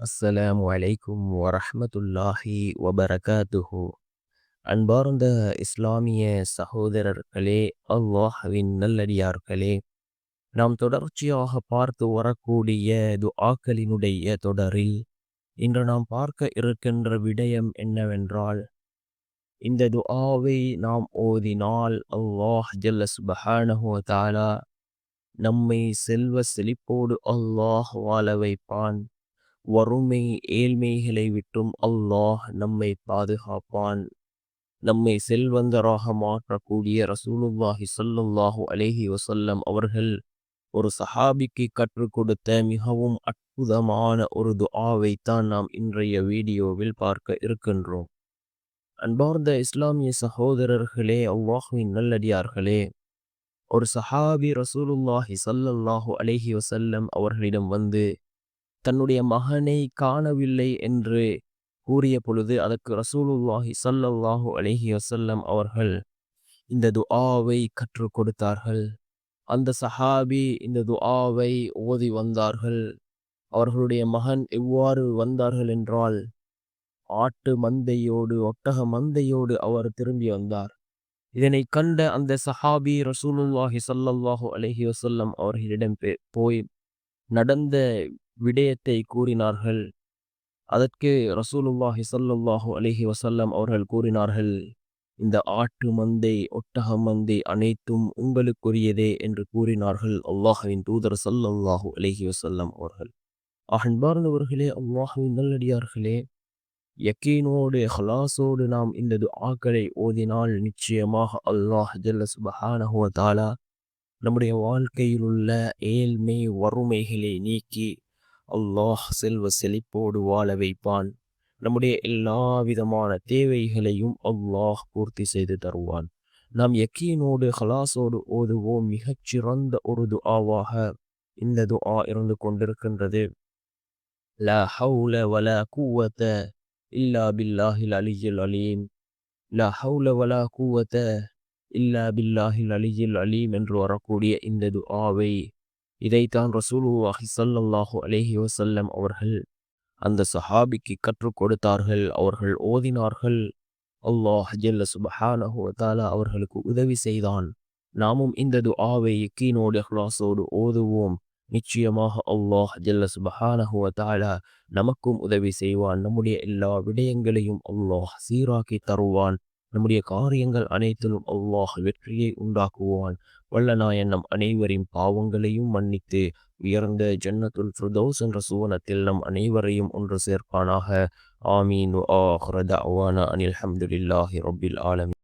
அஸ்ஸலாமு அலைக்கும் வரஹ்மத்துல்லாஹி வபரகாத்துஹு. அன்பார்ந்த இஸ்லாமிய சகோதரர்களே அல்லாஹ்வின் நல்லடியார்களே நாம் தொடர்ச்சியாக பார்த்து வரக்கூடிய துஆக்களினுடைய தொடரில் இன்று நாம் பார்க்க இருக்கின்ற விடயம் என்னவென்றால் இந்த துஆவை நாம் ஓதினால் அல்லாஹ் ஜல்லஸ் பஹானஹோ தாலா நம்மை செல்வ செழிப்போடு அல்லாஹ் வாழ வைப்பான். வறுமை ஏழ்மைகளை விட்டும் அல்லாஹ் நம்மை பாதுகாப்பான். நம்மை செல்வந்தராக மாற்றக்கூடிய ரசூலுல்லாஹி சொல்லுல்லாஹு அலேஹி வசல்லம் அவர்கள் ஒரு சஹாபிக்கு கற்றுக் கொடுத்த மிகவும் அற்புதமான ஒரு துஆவை தான் நாம் இன்றைய வீடியோவில் பார்க்க இருக்கின்றோம். அன்பார்ந்த இஸ்லாமிய சகோதரர்களே அவ்வாஹுவின் நல்லடியார்களே ஒரு சஹாபி ரசூலுல்லாஹி சல்லல்லாஹு அலேஹி வசல்லம் அவர்களிடம் வந்து தன்னுடைய மகனை காணவில்லை என்று கூறிய பொழுது அதற்கு ரசூலுல்லாஹி சல்லல்லாஹு அலஹி வசல்லம் அவர்கள் இந்த துஆவை கற்றுக் கொடுத்தார்கள். அந்த சஹாபி இந்த துஆவை ஓதி வந்தார்கள். அவர்களுடைய மகன் எவ்வாறு வந்தார்கள் என்றால் ஆட்டு மந்தையோடு ஒட்டக மந்தையோடு அவர் திரும்பி வந்தார். இதனை கண்ட அந்த சஹாபி ரசூலுல்லாஹி ஸல்லல்லாஹு அலஹி வசல்லம் அவர்களிடம் போய் நடந்த விடயத்தை கூறினார்கள். அதற்கு ரசூலுல்லாஹி சல்லுல்லாஹு அலிஹி வசல்லம் அவர்கள் கூறினார்கள் இந்த ஆட்டு மந்தை ஒட்டக மந்தை அனைத்தும் உங்களுக்குரியதே என்று கூறினார்கள் அல்லாஹுவின் தூதர் ஸல்லல்லாஹு அலைஹி வசல்லம் அவர்கள். அன்பார்ந்தவர்களே அல்லாஹுவின் நல்லடியார்களே யக்கீனோடு ஹலாசோடு நாம் இந்த துஆக்களை ஓதினால் நிச்சயமாக அல்லாஹ் ஜல்ல சுபஹானஹுவ தாலா நம்முடைய வாழ்க்கையில் உள்ள ஏழ்மை வறுமைகளை நீக்கி அல்லாஹ் செல்வ செழிப்போடு வாழ வைப்பான். நம்முடைய எல்லா விதமான தேவைகளையும் அல்லாஹ் பூர்த்தி செய்து தருவான். நாம் யக்கீனோடு ஹலாசோடு ஓதுவோம். மிகச்சிறந்த ஒரு துஆவாக இந்த துஆ இருந்து கொண்டிருக்கின்றது. ல ஹவுல வல கூவத்த இல்லா பில்லாஹில் அலியில் அலீம். ல ஹவுல வல கூவத்த இல்லா பில்லாஹில் அலியில் அலீம் என்று வரக்கூடிய இந்த துஆவை இதைத்தான் ரசூலுல்லாஹி ஸல்லல்லாஹு அலேஹி வசல்லம் அவர்கள் அந்த சஹாபிக்கு கற்றுக் கொடுத்தார்கள். அவர்கள் ஓதினார்கள். அல்லாஹ் ஜல்ல சுபஹானஹுவதாலா அவர்களுக்கு உதவி செய்தான். நாமும் இந்த துஆவை யக்கீனோடு அஹ்லாஸோடு ஓதுவோம். நிச்சயமாக அல்லாஹ் ஜல்ல சுபஹானஹுவதாலா நமக்கும் உதவி செய்வான். நம்முடைய எல்லா விடயங்களையும் அல்லாஹ் சீராக்கி தருவான். நம்முடைய காரியங்கள் அனைத்திலும் அல்லாஹ் வெற்றியை உண்டாக்குவான். வல்லநாயன் நம் அனைவரின் பாவங்களையும் மன்னித்து உயர்ந்த ஜன்னத்துல் ஃபிர்தௌஸ் என்ற சுவனத்தில் நம் அனைவரையும் ஒன்று சேர்ப்பானாக. ஆமீன். ஆஹ்ர தஅவானா அனில் ஹம்துலில்லாஹி ரொபில் ஆலமி